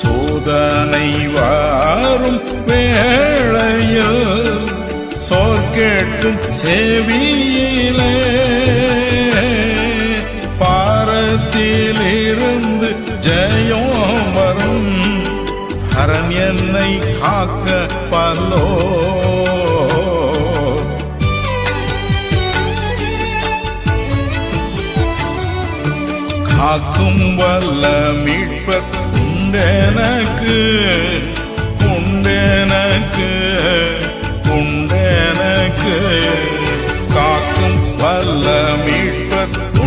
சோதனை வாரும் வேளையில் சோர்கேட்டும் செவியிலே பாரத்திலிருந்து ஜெயம் வரும். ஹரன் என்னை காக்க பல்லோ. காக்கும் வல்ல மீட்பர் amigas